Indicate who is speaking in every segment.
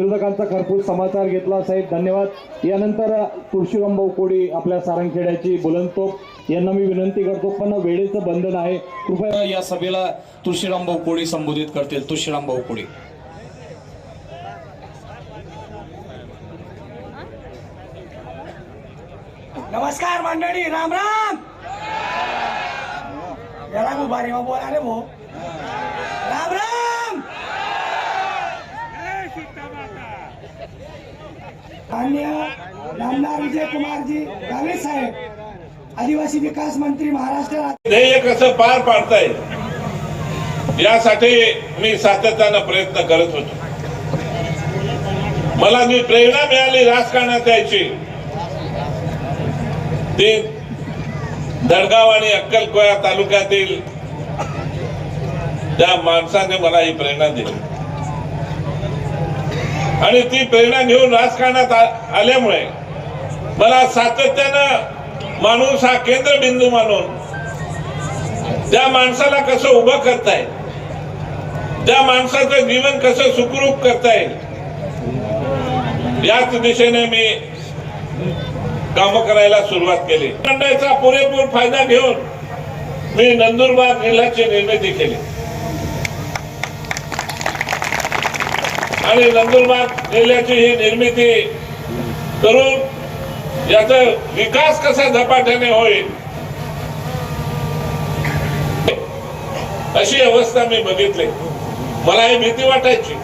Speaker 1: विरोधकांचा खरपूस समाचार घेतला साहेब धन्यवाद. यानंतर तुळशीराम भाऊ कोडी आपल्या सारंगखेड्याची बुलंदतोप यांना मी विनंती करतो पण वेळेचं बंधन आहे. कृपया
Speaker 2: या सभेला तुळशीराम भाऊ संबोधित करतील. तुळशीराम भाऊ कोडी
Speaker 3: नमस्कार मंडळी राम राम. याला गुबारी बोला रे भाऊ राम राम मान्य नामदार विजय कुमारजी गावे साहेब आदिवासी विकास मंत्री महाराष्ट्र
Speaker 4: ध्येय कसं पार पाडताय. यासाठी मी सातत्यानं प्रयत्न करत होतो. मला जी प्रेरणा मिळाली राजकारणात यायची. ती दडगाव आणि अक्कलकोया तालुक्यातील त्या माणसाने मला ही प्रेरणा दिली. आणि ती प्रेरणा घेऊन राजकारणात आ- आल्यामुळे मला सातत्यानं माणूस हा केंद्रबिंदू मानून त्या माणसाला कसं उभं करता येईल त्या माणसाचं जीवन कसं सुखरूप करता येईल याच दिशेने मी काम करायला सुरुवात केली. मंडळाचा पुरेपूर फायदा घेऊन मी नंदुरबार जिल्ह्याची निर्मिती केली. आणि नंदुरबार जिल्ह्याची ही निर्मिती करून याचा विकास कसा झपाट्याने होईल? अशी अवस्था मी बघितली. मला ही भीती वाटायची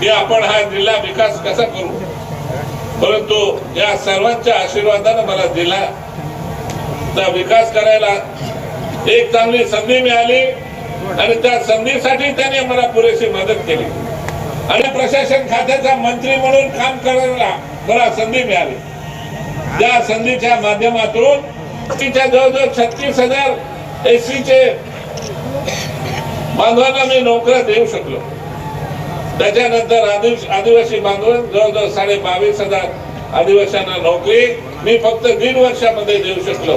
Speaker 4: की आपण हा जिल्हा विकास कसा करू? परंतु या सर्वांच्या आशीर्वादानं मला जिल्हा विकास करायला एक चांगली संधी मिळाली आणि त्या संधीसाठी त्याने मला पुरेशी मदत केली. आणि प्रशासन खात्याचा मंत्री म्हणून काम करायला मला संधी मिळाली. त्या संधीच्या माध्यमातून जवळजवळ छत्तीस हजार एससीचे बांधवांना मी नोकऱ्या देऊ शकलो. त्याच्यानंतर आदिवासी बांधव जवळजवळ साडे बावीस हजार आदिवासींना नोकरी मी फक्त दीड वर्षामध्ये देऊ शकलो.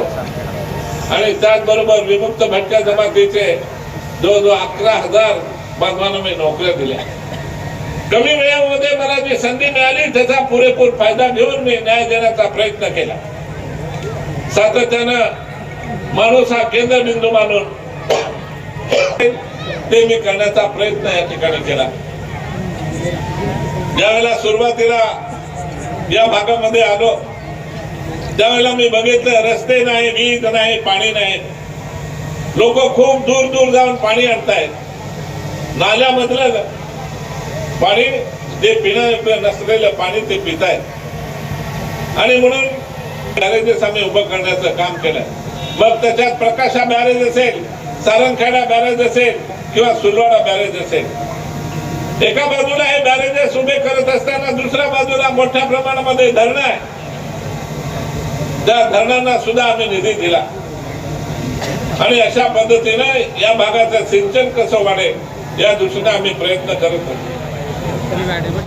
Speaker 4: आणि त्याचबरोबर विमुक्त भटक्या जमातीचे जवळजवळ अकरा हजार बांधवांना मी नोकऱ्या दिल्या. कमी वेळामध्ये मला जी संधी मिळाली त्याचा पुरेपूर फायदा घेऊन मी न्याय देण्याचा प्रयत्न केला. सातत्यानं माणूस हा केंद्रबिंदू मानून ते मी करण्याचा प्रयत्न या ठिकाणी केला. ज्यावेळेला सुरुवातीला या भागामध्ये आलो त्यावेळेला मी बघितलं रस्ते नाही वीज नाही पाणी नाही. लोक खूप दूर दूर जाऊन पाणी आणतायत. नाल्यामधलं पाणी जे पिणं नसलेलं पाणी ते पितायत. आणि म्हणून बॅरेजेस आम्ही उभं करण्याचं काम केलं मग त्याच्यात प्रकाशा बॅरेज असेल सारंगखेडा बॅरेज असेल किंवा सुलवाडा बॅरेज असेल. एका बाजूला हे बॅरेजेस उभे करत असताना दुसऱ्या बाजूला मोठ्या प्रमाणामध्ये धरणं आहे त्या धरणांना सुद्धा आम्ही निधी दिला. आणि अशा पद्धतीनं या भागाचं सिंचन कसं वाढेल या दृष्टीने आम्ही प्रयत्न करत होतो. तरी मॅडम